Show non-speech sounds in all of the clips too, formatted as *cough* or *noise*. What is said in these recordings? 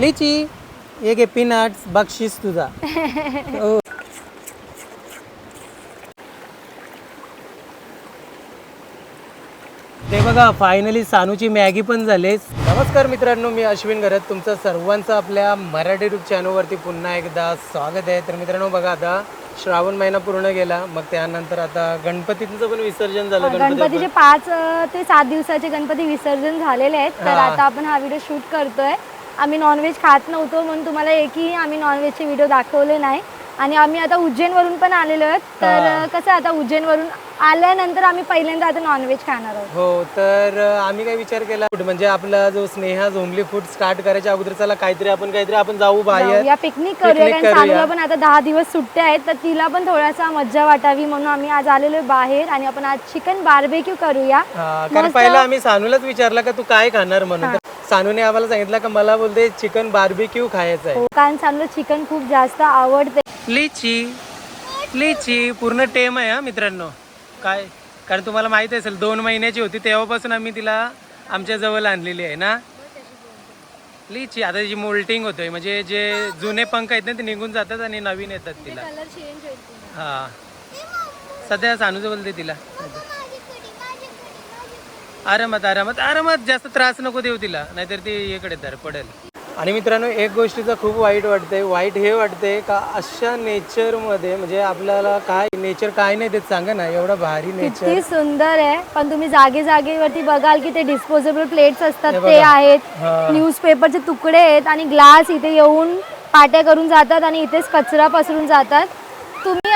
लिची ये घे पीनट्स बक्षीस तुझा. *laughs* हो. ते बघा फायनली सानूची मॅगी पण झाली नमस्कार मित्रांनो मी अश्विन घरत. तुमचं सर्वांचं आपल्या मराठी युट्यूब चॅनलवरती पुन्हा एकदा स्वागत आहे. तर मित्रांनो बघा आता श्रावण महिना पूर्ण गेला. मग त्यानंतर आता गणपतीचं पण विसर्जन झालं गणपती गणपतीचे पाच अ, ते सात दिवसाचे गणपती विसर्जन झालेले आहेत. तर हा. आता आपण हा व्हिडिओ शूट करतोय. आम्ही नॉनव्हेज खात नव्हतो म्हणून तुम्हाला एकही आम्ही नॉनव्हेजचे व्हिडिओ दाखवले नाही. आणि आम्ही आता उज्जैनवरून पण आलेलो आहेत. तर कसं आता उज्जैनवरून आल्यानंतर आम्ही पहिल्यांदा आता नॉनव्हेज खाणार आहोत. हो तर आम्ही काय विचार केला? म्हणजे आपला जो स्नेहा झोंबली फूड स्टार्ट करायच्या अगोदर चला काहीतरी आपण काहीतरी आपण जाऊ बाहेर. या पिकनिक करूया Picnic कारण करूया. सानूला पण आता दहा दिवस सुट्ट्या आहेत तर तिला पण थोडासा मज्जा वाटावी म्हणून आम्ही आज आलेलो आहे बाहेर आणि आपण आज चिकन बार्बेक्यू करूया. हा, कारण मस्त. पहिला आम्ही सानूलाच विचारला का तू काय खाणार म्हणून. तर सानूने आम्हाला सांगितलं का मला बोलते चिकन बार्बिक्यू खायचं आहे हो, कारण सानूला चिकन खूप जास्त आवडते. लिची लिची पूर्ण टेम आहे हा मित्रांनो. काय कारण तुम्हाला माहीत असेल दोन महिन्याची होती तेव्हापासून आम्ही तिला आमच्या जवळ आणलेली आहे ना? लिची आता जी मोल्टिंग होतोय म्हणजे जे जुने पंख आहेत ना ते निघून जातात आणि नवीन येतात तिला. हा. सध्या सानूचं बोलते तिला. आरामात आरामात आरामात जास्त त्रास नको देऊ तिला नाहीतर ती इकडे धर पडेल आणि मित्रांनो एक गोष्टीचं खूप वाईट वाटतंय वाईट हे वाटतंय का अशा नेचरमध्ये म्हणजे आपल्याला काय नेचर काय नाही देत सांगा ना एवढा भारी नेचर किती सुंदर आहे पण तुम्ही जागे जागेवरती बघाल की ते डिस्पोजेबल प्लेट्स असतात हे ते. आहेत हा. न्यूजपेपरचे तुकडे आहेत आणि ग्लास इथे येऊन पाट्या करून जातात आणि इथेच कचरा पसरून जातात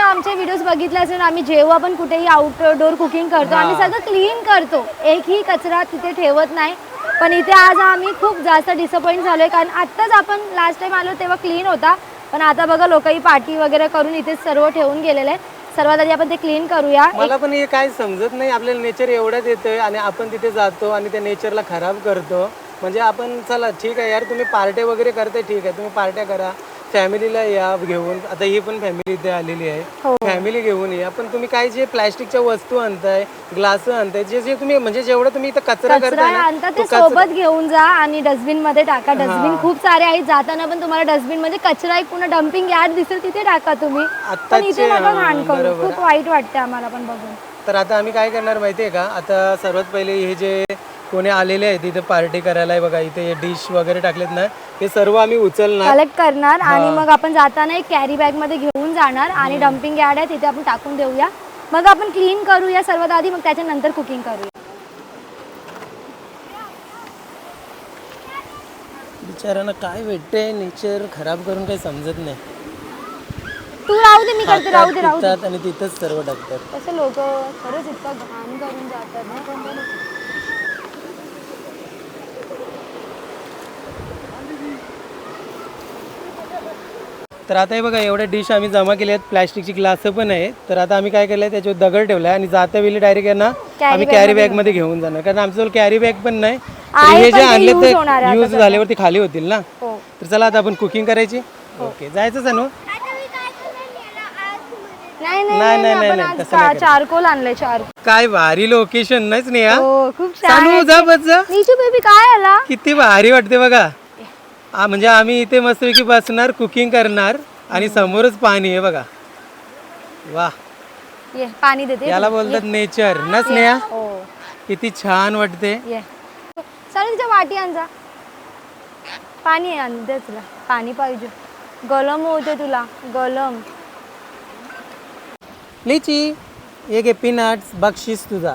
आमचे व्हिडिओज बघितले असेल आम्ही जेव्हा पण कुठेही आउटडोर कुकिंग करतो आम्ही. सगळं क्लीन करतो. एकही कचरा तिथे ठेवत नाही. पण इथे आज आम्ही खूप जास्त डिसअपॉइंट झालोय कारण आत्ताच आपण लास्ट टाइम आलो तेव्हा क्लीन होता. पण आता बघा लोकही पार्टी वगैरे करून इथे सर्व ठेवून गेलेले आहेत. सर्वात आधी आपण ते क्लीन करूया. मला पण हे काय समजत नाही आपल्याला नेचर एवढ्याच येतंय आणि आपण तिथे जातो आणि त्या नेचरला खराब करतो. म्हणजे आपण चला ठीक आहे यार तुम्ही पार्ट्या वगैरे करताय ठीक आहे तुम्ही पार्ट्या करा. फॅमिलीला या घेऊन आता ही पण फॅमिली इथे आलेली आहे. हो. फॅमिली घेऊन या. पण तुम्ही काय जे प्लॅस्टिकच्या वस्तू आणताय ग्लास आणताय जे जे तुम्ही म्हणजे जेवढं तुम्ही इथं कचरा कचरा करताय ना आणता तो ते कचरा- सोबत घेऊन जा आणि डस्टबिनमध्ये टाका डस्टबिन खूप सारे आहेत. जाताना पण तुम्हाला डस्टबिनमध्ये कचरा एक पूर्ण डम्पिंग यार्ड दिसेल तिथे टाका तुम्ही. पण आत्ताचे, इथे नका हा, घाण करू. बरोबर. खूप वाईट वाटते आम्हाला पण बघून. तर आता आम्ही काय करणार माहितीये का? आता सर्वात पहिले हे जे कोणी आलेले आहेत इथे पार्टी करायला बघा इथे डिश वगैरे टाकलेत ना हे सर्व आम्ही उचलणार. कलेक्ट करणार आणि मग आपण जाताना एक कॅरी बॅगमध्ये घेऊन जाणार आणि डम्पिंग यार्ड आहे तिथे आपण टाकून देऊया. मग आपण क्लीन करूया सर्वात आधी मग त्याच्यानंतर कुकिंग करूया. बिचारांना काय भेटते? नेचर खराब करून काही समजत नाही. तू राहू दे मी करते राहू दे राहू दे. खातात आणि तिथंच सर्व टाकतात. तसे लोक खरंच इतकं घाण करून जातात ना. तर आता हे बघा एवढ्या डिश आम्ही जमा केल्या आहेत. प्लॅस्टिकची ग्लास पण आहे तर आता आम्ही काय केलंय त्याच्यावर दगड ठेवलाय आणि जाता वेळी डायरेक्ट यांना आम्ही कॅरी बॅगमध्ये घेऊन जाणार. कारण आमच्याजवळ कॅरी बॅग पण नाही. तर आहे, हे जे आणले ते आहे यूज झाल्यावरती खाली होतील ना? हो. तर चला आता आपण कुकिंग करायची. ओके जायचं सांगू नाही नाही, नाही नाही, नाही तसं चारकोल आणलंय चार काय भारी लोकेशन नाहीच नेहा हो खूप छान बेबी काय आला? किती भारी वाटते बघा. आ, म्हणजे आम्ही इथे मस्तपैकी बसणार कुकिंग करणार आणि समोरच पाणी आहे बघा. वा. ये पाणी देते. याला बोलतात नेचर ना स्नेहा? हो. किती छान वाटते. ये. चल तिच्या वाटी आण जा पाणी आणते तुला. पाणी पाहिजे. गलम होते तुला. गलम. लिची ये घे पीनट्स बक्षीस तुझा.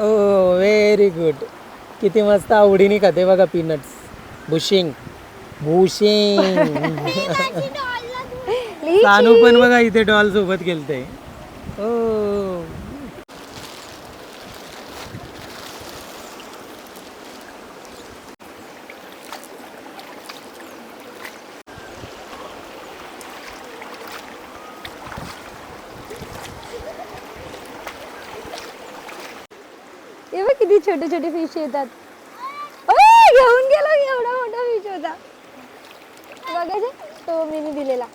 ओ व्हेरी गुड किती मस्त आवडीने खाते बघा पीनट्स बुशिंग सानू पण बघा इथे डॉल सोबत गेलते. हे. किती छोटे छोटे फिश येतात घेऊन गेला एवढा मोठा फिश होता बघायचे तो मी दिलेला.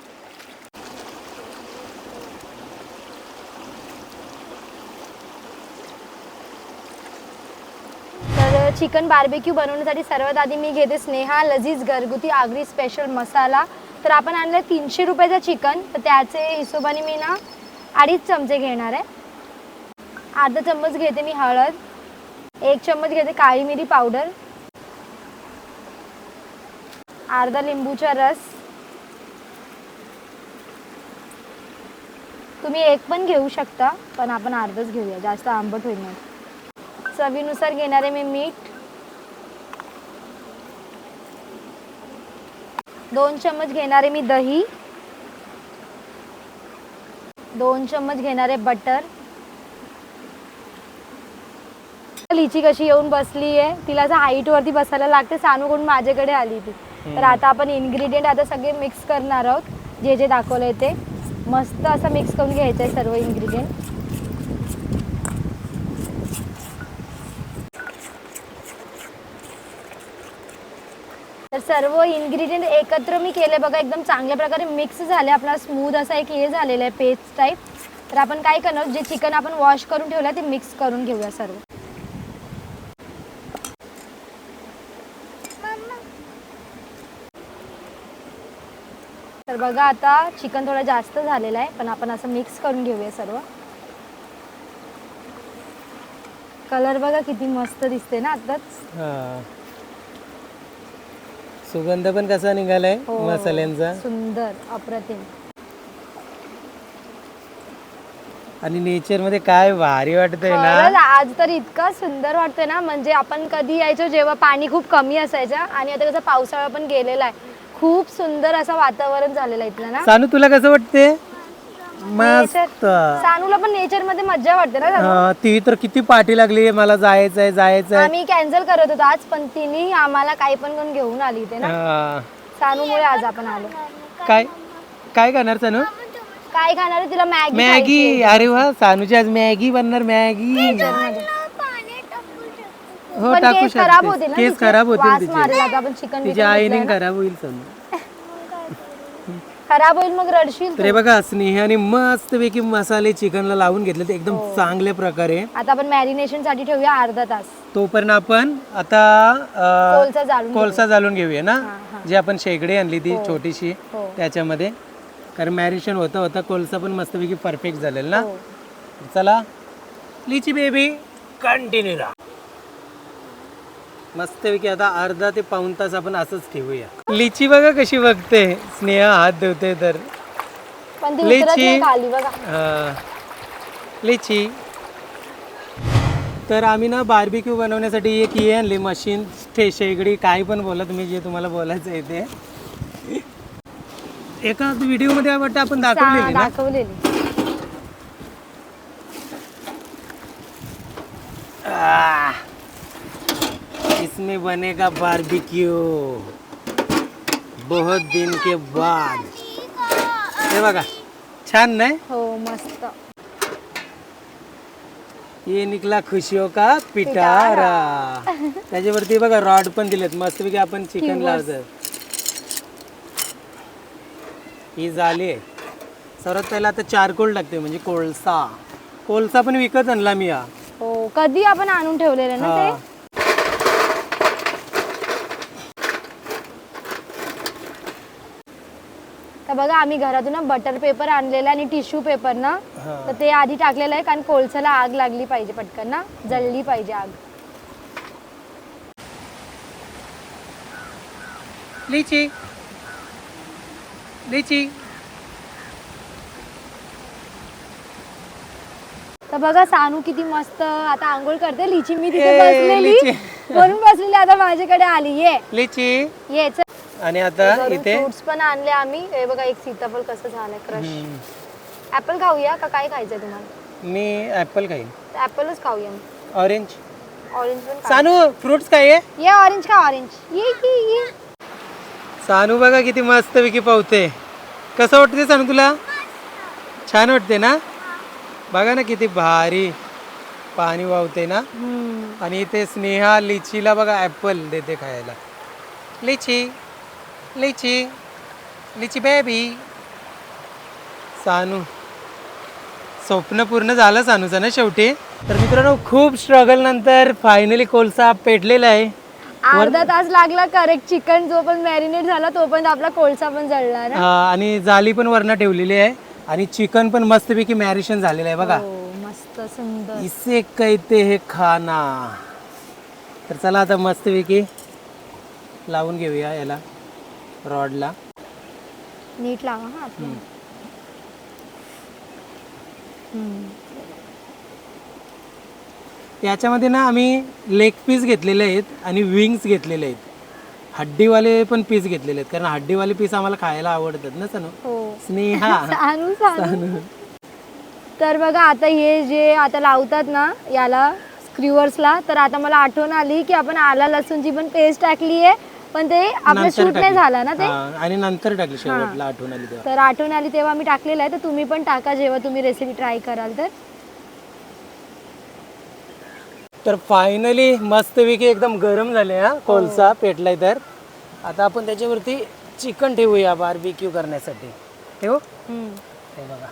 तर चिकन बार्बेक्यू बनवण्यासाठी सर्वात आधी मी घेते स्नेहा लजीज घरगुती आगरी स्पेशल मसाला. तर आपण आणलं तीनशे रुपयाचं चिकन तर त्याचे हिशोबाने मी ना अडीच चमचे घेणार आहे. अर्धा चम्मच घेते मी हळद एक चम्मच घेते काळी मिरी पावडर अर्धा लिंबूचा रस तुम्ही एक पण घेऊ शकता पण आपण अर्धच घेऊया जास्त आंबट होईल नाही. चवीनुसार घेणार आहे मी मीठ. दोन चम्मच घेणार आहे मी दही. दोन चम्मच घेणार आहे बटर. लिची कशी येऊन बसली आहे तिला असं हाईट वरती बसायला लागते सानूकडून माझ्याकडे आली ती. तर आता आपण इन्ग्रेडियंट आता सगळे मिक्स करणार आहोत जे जे दाखवलंय ते. मस्त असं मिक्स करून घ्यायचं आहे सर्व इन्ग्रेडियंट तर सर्व इन्ग्रेडियंट एकत्र मी केले. बघा एकदम चांगल्या प्रकारे मिक्स झाले. आपला स्मूथ असा एक हे झालेलं आहे पेस्ट टाईप तर आपण काय करणार? जे चिकन आपण वॉश करून ठेवलं ते मिक्स करून घेऊया सर्व. बघा आता चिकन थोडं जास्त झालेलं आहे पण आपण असं मिक्स करून घेऊया सर्व. कलर बघा किती मस्त दिसते ना आताच. हा. सुगंध पण कसा निघालाय हो. मसाल्यांचा? सुंदर अप्रतिम. आणि नेचरमध्ये काय भारी वाटतंय खरंच ना आज तर इतका सुंदर वाटतोय ना म्हणजे आपण कधी यायचो जेव्हा पाणी खूप कमी असायचं आणि आता कसं पावसाळा पण गेलेला आहे. खूप सुंदर असं वातावरण झालेलं आहे इथलं ना. सानू तुला कसं वाटते मस्त. सानूला पण नेचरमध्ये मज्जा वाटते ना हा, ती तर किती पाठी लागली मला जायचंय जायचंय. आम्ही कॅन्सल करत होतो आज पण तिने आम्हाला काही पण करून घेऊन आली इथे ना. हा. सानूमुळे आज आपण आलो. काय काय करणार सानू? काय खाणार आहे? तिला मॅगी मॅगी. अरे वा सानूची आज मॅगी बनणार मॅगी. हो पण टाकू केस खराब होतील शकते ना केस तिचे? खराब होतील वास तिचे. मारेल आता आपण चिकन तिच्या आईने खराब होईल सानू खराब होईल मग रडशील तर हे बघा स्नेहाने मस्त पैकी मसाले चिकनला लावून घेतले ते एकदम चांगल्या प्रकारे. आता आपण मॅरिनेशनसाठी ठेवूया अर्धा तास. तोपर्यंत आपण आता अं, कोलचा जाळून कोळसा जाळून घेऊया ना? हा, हा. जी आपण शेगडी आणली ती छोटीशी हो. त्याच्यामध्ये. कारण मॅरिनेशन होता होता कोळसा पण मस्तपैकी परफेक्ट झालेल ना? हो. चला लिची बेबी कंटिन्यू राहा मस्तपैकी आता अर्धा ते पाऊन तास आपण असंच ठेवूया. लिची बघा कशी बघते. स्नेहा हात धुते तर. पण ती लिची. उतरत नाही खाली बघा. हा. लिची. तर आम्ही ना बार्बिक्यू बनवण्यासाठी एक हे आणली मशीन ठे शेगडी काय पण बोला तुम्ही जे तुम्हाला बोलायचं आहे ते. एका व्हिडिओमध्ये वाटतं आपण दाखवलेली ना? दाखवलेली. आह. इसमें बनेगा बारबेक्यू बहुत दिन के बाद। हे। बघा छान नाही? हो मस्त. ये निकला खुशियों का पिटारा। त्याच्यावरती बघा रॉड पण दिलेत. मस्तपैकी आपण चिकन लावतात ही झाली सर्वात पहिला आता चारकोल टाकते म्हणजे कोळसा. कोळसा पण विकत आणला मी हा. हो कधी आपण आणून ठेवलेले ना ते हा. तर बघा आम्ही घरातून ना बटर पेपर आणलेला आणि टिश्यू पेपर ना. तर ते आधी टाकलेलं आहे कारण कोळसाला आग लागली पाहिजे पटकन ना जळली पाहिजे आग. लिची. लिची. तर बघा सानू किती मस्त आता आंघोळ करते. लिची मी तिथे ए, बसलेली. लिची. म्हणून बसलेली आता माझ्याकडे आली ये. लिची. ये चल. आणि आता इथे फ्रुट्स पण आणले आम्ही. हे बघा एक सीताफळ कसं झालंय क्रश. ऍपल खाऊया का काय खायचंय तुम्हाला? मी ऍपल खाईन. ऍपलच खाऊया मग. ऑरेंज ऑरेंज पण खा. सानू फ्रुट्स काय आहे? ये ऑरेंज खा ऑरेंज ये की ये. सानू बघा किती मस्त पैकी पावते. कसं वाटते सानू तुला? छान वाटते ना? बघा ना किती भारी पाणी वाहते ना. आणि इथे स्नेहा लिचीला बघा ॲपल देते खायला. लिची. लिची लिची बेबी सानू. स्वप्न पूर्ण झालं सानूचं ना शेवटी? तर मित्रांनो खूप स्ट्रगल नंतर फायनली कोळसा पेटलेला आहे. अर्धा तास लागला करेक्ट चिकन जो पण मॅरिनेट झाला तोपर्यंत आपला कोळसा पण जळला ना? हा, आणि जाली पण वरनं ठेवलेली आहे. आणि चिकन पण मस्तपैकी मॅरिनेशन झालेलं आहे बघा. हो मस्त सुंदर. इसे कहते हे खाना. तर चला आता मस्तपैकी लावून घेऊया याला. रॉडला. नीट लावा हा. हम्म. याच्यामध्ये ना आम्ही लेग पीस घेतलेले आहेत आणि विंग्स घेतलेले आहेत. हड्डीवाले पण पीस घेतलेले आहेत कारण हड्डीवाले पीस आम्हाला खायला आवडतात ना सनू? हो. स्नेहा. *laughs* सांगू सांगू तर बघा आता हे जे आता लावतात ना याला स्क्रिवर्सला तर आता मला आठवण आली की आपण आला लसूणची पण पेस्ट टाकली आहे पण ते आपलं नंतर शूट नाही टाकली. झालं ना ते? हा, आणि नंतर टाकले शेवटला आठवण आली तेव्हा. तर आठवण आली तेव्हा मी टाकलेलं आहे तर तुम्ही पण टाका जेव्हा तुम्ही रेसिपी ट्राय कराल तर. तर फायनली मस्तपैकी एकदम गरम झाले हा कोळसा पेटलाय तर. आता आपण त्याच्यावरती चिकन ठेवूया बार्बिक्यू करण्यासाठी. ठेवू? हम्म. हे बघा.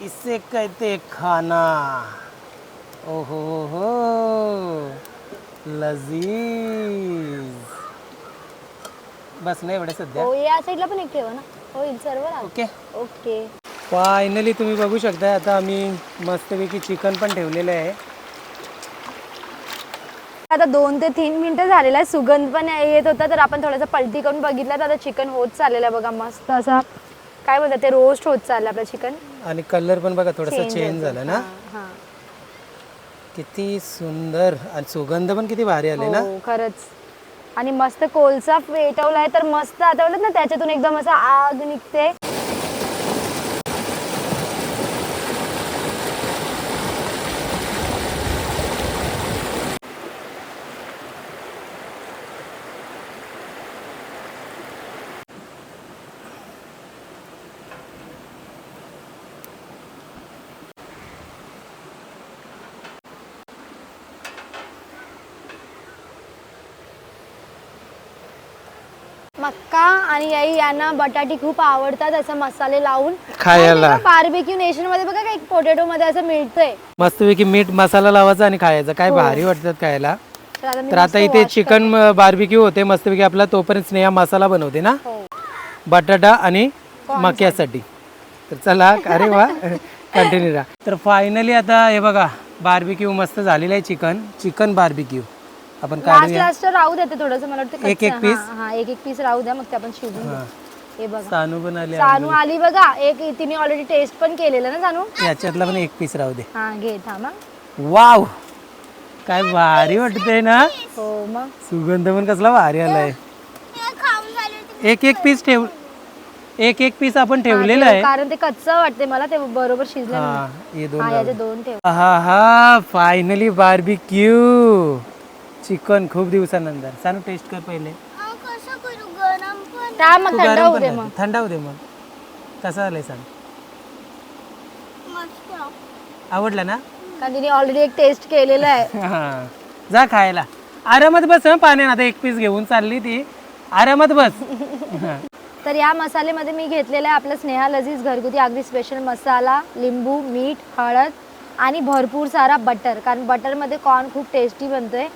इसे कहते खाना. ओ हो हो हो. लजीज. बस नाही एवढे सध्या. हो या साईडला पण एक ठेवा ना. होईल सर्व. ओके. ओके. फायनली तुम्ही बघू शकता आता आम्ही मस्तपैकी चिकन पण ठेवलेलं आहे. आता दोन ते तीन मिनिटं झालेला आहे. सुगंध पण येत होता तर आपण थोडासा पलटी करून बघितलं तर आता चिकन होत चाललेलं आहे बघा मस्त असा. काय बोलतात ते रोस्ट होत चाललं आपलं चिकन. आणि कलर पण बघा थोडासा चेंज झाला ना. हां. किती सुंदर आणि सुगंध पण किती भारी आले ना. हो खरंच. आणि मस्त कोलसा पेटवलाय तर मस्त आठवलं ना त्याच्यातून एकदम असं आग निघते. आणि आई यांना बटाटी खूप आवडतात असं मसाले लावून. खायला. बार्बेक्यू नेशनमध्ये बघा का एक पोटॅटो मध्ये असं मिळतंय. मस्तपैकी मीठ मसाला लावायचा आणि खायचा. काय भारी वाटतात खायला. तर आता मी तर आता इथे चिकन बार्बिक्यू होते. मस्तपैकी आपला तोपर्यंत स्नेहा मसाला बनवते ना? हो. बटाटा आणि मक्यासाठी. तर चला *laughs* अरे वा. कंटिन्यू राहा. तर फायनली आता हे बघा बार्बिक्यू मस्त झालेलं आहे चिकन चिकन बार्बिक्यू आपण लास्ट काढूया लास्ट राहू देते थोडस मला वाटतं एक- एक कच्चं. piece? हा हा, एक एक पीस राहू द्या मग ते आपण शिजून घेऊ. हा. हे बघा. सानू पण आले सानू आली बघा. एक तिने ऑलरेडी टेस्ट पण केलेलं ना सानू? याच्यातला पण एक पीस राहू दे. हा घे थांबा वाव! काय भारी वाटतंय ना? हो मग? सुगंध पण कसला भारी आलाय. एक एक पीस ठेव एक एक पीस आपण ठेवलेलं आहे. कारण ते कच्चं वाटते मला ते बरोबर शिजलं नाही. हा हे दोन हा याचे दोन ठेव. हा हा फायनली बार्बिक्यू चिकन खूप दिवसानंतर. सांग टेस्ट कर पहिले. त्या मग तू थंड गरम होऊ पण दे. मग. थंड होऊ दे मग. कसं आलंय सांग. आवडला ना? कारण तिने ऑलरेडी एक टेस्ट केलेलं आहे. *laughs* हा. जा खायला. आरामात बस हं पाण्यात. आता एक पीस घेऊन चालली ती. आरामात बस. हा. *laughs* तर या मसाल्यामध्ये मी घेतलेला आहे आपला स्नेहा लजीज घरगुती अगदी स्पेशल मसाला लिंबू मीठ हळद आणि भरपूर सारा बटर कारण बटरमध्ये कॉर्न खूप टेस्टी बनतोय.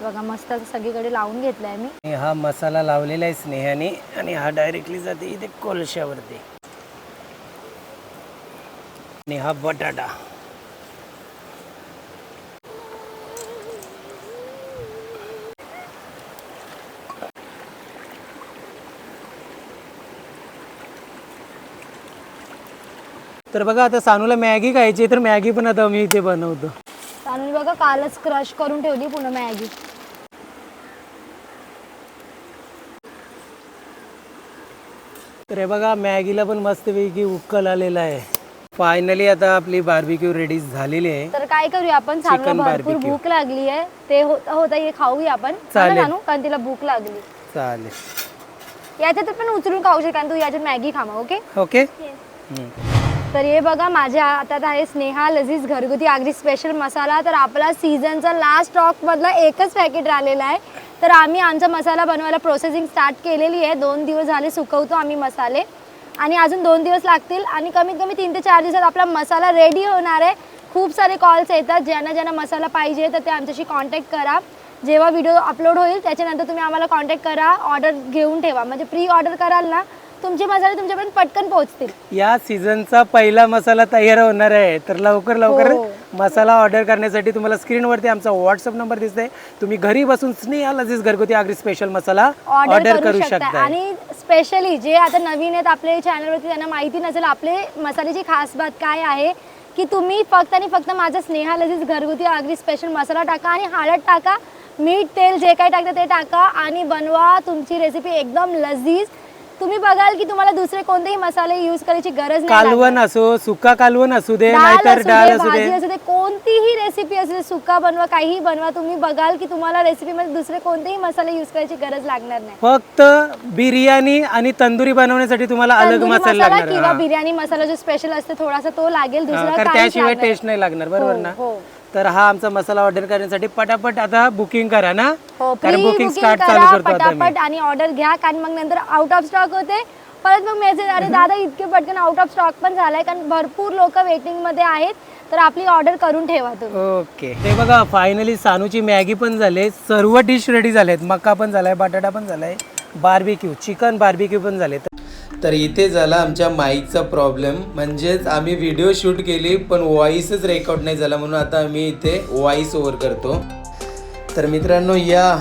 बघा मस्त असं सगळीकडे लावून घेतलाय मी. आणि हा मसाला लावलेला आहे स्नेहाने आणि हा डायरेक्टली जाते इथे कोळशावरती. आणि हा बटाटा. तर बघा आता सानूला मॅगी खायची तर मॅगी पण आता मी इथे बनवतो. आणि बघा कालच क्रश करून ठेवली पुन्हा मॅगी. तर हे बघा मॅगीला पण मस्तपैकी उकल आलेला आहे. फायनली आता आपली बार्बिक्यू रेडी झालेली आहे. तर काय करूया आपण? Chicken भरपूर barbecue. भूक लागली आहे. ते होता होता हे खाऊया आपण. चालेल. कारण तिला भूक लागली. चालेल. याच्यात पण उचलून खाऊ शकता कारण तू याच्यात मॅगी खामा ओके? ओके. हम्म. तर हे बघा माझ्या हातात आहे स्नेहा लजीज घरगुती अगदी स्पेशल मसाला. तर आपला सीझनचा लास्ट स्टॉक मधला एकच पॅकेट राहिलेला आहे. तर आम्ही आमचा मसाला बनवायला प्रोसेसिंग स्टार्ट केलेली आहे. दोन दिवस झाले सुकवतो आम्ही मसाले. आणि अजून दोन दिवस लागतील. आणि कमीत कमी तीन ते चार दिवसात आपला मसाला रेडी होणार आहे. खूप सारे कॉल्स येतात. ज्यांना ज्यांना मसाला पाहिजे तर ते आमच्याशी कॉन्टॅक्ट करा. जेव्हा व्हिडिओ अपलोड होईल त्याच्यानंतर तुम्ही आम्हाला कॉन्टॅक्ट करा. ऑर्डर घेऊन ठेवा. म्हणजे प्री ऑर्डर कराल ना तुमचे मसाले तुमच्यापर्यंत पटकन पोहोचतील. या सीझनचा पहिला मसाला तयार होणार आहे. तर लवकर लवकर हो. मसाला ऑर्डर करण्यासाठी तुम्हाला स्क्रीनवरती आमचा व्हॉट्सअप नंबर दिसतोय. तुम्ही घरी बसून स्नेहा लजीज घरगुती आगरी स्पेशल मसाला ऑर्डर करू शकता. आणि स्पेशली जे आता नवीन आहेत आपले चॅनलवरती त्यांना माहिती नसेल आपले मसाल्याची खास बात काय आहे की तुम्ही फक्त आणि फक्त माझा स्नेहा लजीज घरगुती अगदी स्पेशल मसाला टाका आणि हळद टाका मीठ तेल जे काही टाकतं ते टाका आणि बनवा. तुमची रेसिपी एकदम लजीज. तुम्ही बघाल की तुम्हाला दुसरे कोणतेही मसाले यूज करायची गरज नाही. कालवण असो सुका कालवण असू दे डाळ नाहीतर असू डाळ दे, असू भाजी दे असू दे कोणतीही रेसिपी असू दे सुका बनवा काहीही बनवा तुम्ही बघाल की तुम्हाला रेसिपीमध्ये दुसरे कोणतेही मसाले यूज करायची गरज लागणार नाही फक्त बिर्याणी आणि तंदुरी बनवण्यासाठी तुम्हाला अलग तंदुरी मसाला मसाला लागणार किंवा हा. बिर्याणी मसाला जो स्पेशल असतो थोडासा तो लागेल हा, दुसरा कारण काहीच त्याशिवाय लागणार टेस्ट नाही लागणार बरोबर हो, ना हो. तर हा आमचा मसाला ऑर्डर करण्यासाठी पटापट आता बुकिंग करा ना. हो कारण बुकिंग स्टार्ट चालू करा करतो आता मी पटापट आणि ऑर्डर घ्या कारण मग नंतर आउट ऑफ स्टॉक होते. परत मग मेसेज अरे दादा इतके पटकन आउट ऑफ स्टॉक पण झालाय कारण भरपूर लोक वेटिंगमध्ये आहेत. तर आपली ऑर्डर करून ठेवा तुम्ही. ओके ते बघा फायनली सानूची मॅगी पण झाले. सर्व डिश रेडी झालेत. मका पण झालाय बटाटा पण झालाय बार्बिक्यू चिकन बार्बिक्यू पण झाले तर तर इथे झाला आमच्या माईकचा प्रॉब्लेम म्हणजेच आम्ही व्हिडिओ शूट केली पण व्हॉइसच रेकॉर्ड नाही झाला म्हणून आता आम्ही इथे व्हॉइस ओव्हर करतो. तर मित्रांनो या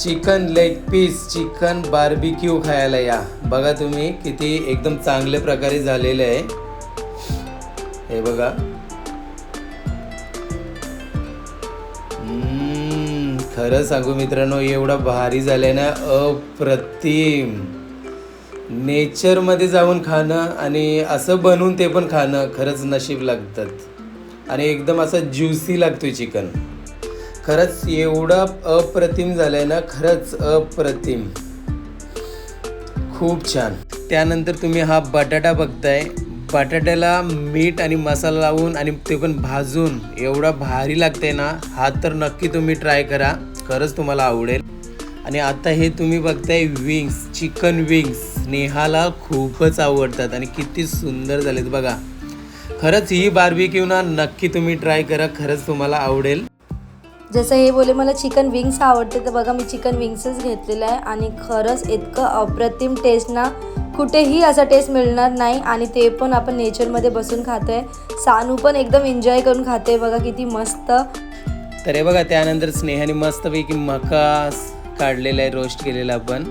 chicken leg piece chicken barbecue खायला या. बघा तुम्ही किती एकदम चांगल्या प्रकारे झालेले आहे. हे बघा. खरं सांगू मित्रांनो एवढा भारी झालंय ना अप्रतिम. नेचरमध्ये जाऊन खाणं आणि असं बनवून ते पण खाणं खरंच नशीब लागतात. आणि एकदम असं ज्युसी लागतोय चिकन खरंच एवढा अप्रतिम झालंय ना खरंच अप्रतिम. खूप छान. त्यानंतर तुम्ही हा बटाटा बघताय. बटाट्याला मीठ आणि मसाला लावून आणि ते पण भाजून एवढा भारी लागते ना हा तर नक्की तुम्ही ट्राय करा. खरंच तुम्हाला आवडेल. आणि आता हे तुम्ही बघताय विंग्स चिकन विंग्स नेहाला खूपच आवडतात आणि किती सुंदर झालेत बघा. खरंच ही बार्बिक्यू ना नक्की तुम्ही ट्राय करा खरंच तुम्हाला आवडेल. जसं हे बोले मला चिकन विंग्स आवडते तर बघा मी चिकन विंग्सच घेतलेलं आहे आणि खरंच इतकं अप्रतिम टेस्ट ना कुठेही असा टेस्ट मिळणार नाही आणि ते पण आपण नेचरमध्ये बसून खातोय. सानू पण एकदम एन्जॉय करून खाते बघा किती मस्त. तर हे बघा त्यानंतर स्नेहाने मस्तपैकी मका काढलेला आहे रोस्ट केलेला आपण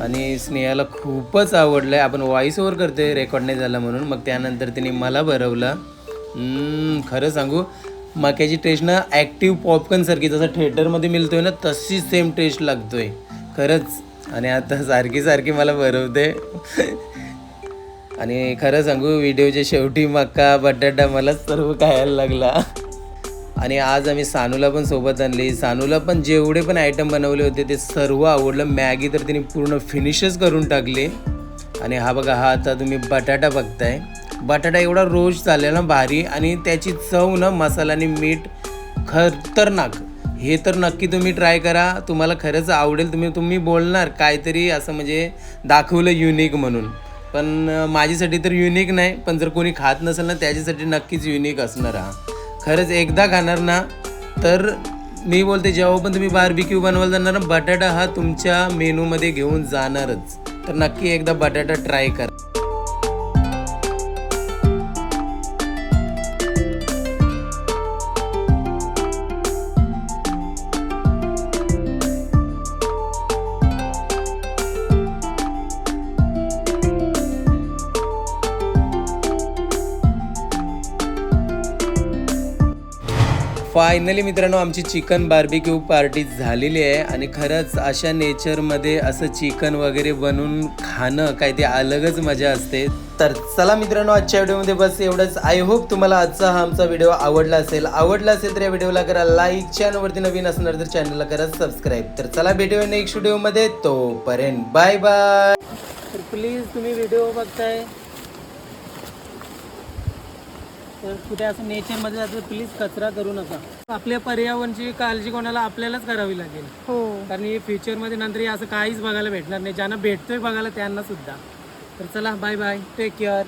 आणि स्नेहाला खूपच आवडलं आहे आपण व्हॉइस ओव्हर करतोय रेकॉर्ड नाही झाला म्हणून. मग त्यानंतर तिने मला भरवलं खरं सांगू मक्याची टेस्ट ना ॲक्टिव्ह पॉपकॉर्नसारखी जसं थिएटरमध्ये मिळतोय ना तशी सेम टेस्ट लागतोय. खरंच. आणि आता सारखी सारखी मला भरवते आणि खरं सांगू व्हिडिओच्या शेवटी मका बटाटा मला सर्व खायला लागला. आणि आज आम्ही सानूला पण सोबत आणली. सानूला पण जेवढे पण आयटम बनवले होते ते सर्व आवडलं. मॅगी तर तिने पूर्ण फिनिशच करून टाकली. आणि हा बघा हा आता तुम्ही बटाटा बघताय. बटाटा एवढा रोज चाललेला ना भारी. आणि त्याची चव ना मसाला आणि मीठ खतरनाक. हे तर नक्की तुम्ही ट्राय करा. तुम्हाला खरंच आवडेल. तुम्ही तुम्ही बोलणार काहीतरी असं म्हणजे दाखवलं युनिक म्हणून. पण माझ्यासाठी तर युनिक नाही. पण जर कोणी खात नसेल ना त्याच्यासाठी नक्कीच युनिक असणार हा. खरंच एकदा खाणार ना तर मी बोलते जेव्हा पण तुम्ही बारबिक्यू बनवायला जाणार बटाटा हा तुमच्या मेनूमध्ये घेऊन जाणारच. तर नक्की एकदा बटाटा ट्राय करा. फायनली मित्रांनो आमची चिकन बार्बिक्यू पार्टी झालेली आहे आणि खरंच अशा नेचरमध्ये असं चिकन वगैरे बनवून खाणं काय ते अलगच मजा असते. तर चला मित्रांनो आजच्या व्हिडिओमध्ये बस एवढंच. आय होप तुम्हाला आजचा हा आमचा व्हिडिओ आवडला असेल. आवडला असेल तर या व्हिडिओला करा लाईक चॅनलवरती नवीन असणार तर चॅनलला करा सबस्क्राईब तर चला भेटूया नेक्स्ट व्हिडिओमध्ये तोपर्यंत बाय बाय तर प्लीज तुम्ही व्हिडिओ बघताय. तर कुठे असं नेचरमध्ये जातं प्लीज कचरा करू नका. आपल्या पर्यावरणाची काळजी कोणाला आपल्यालाच करावी लागेल. हो. कारण हे फ्युचरमध्ये नंतर हे असं काहीच बघायला भेटणार नाही. ज्यांना भेटतोय बघायला त्यांना सुद्धा. तर चला बाय बाय टेक केअर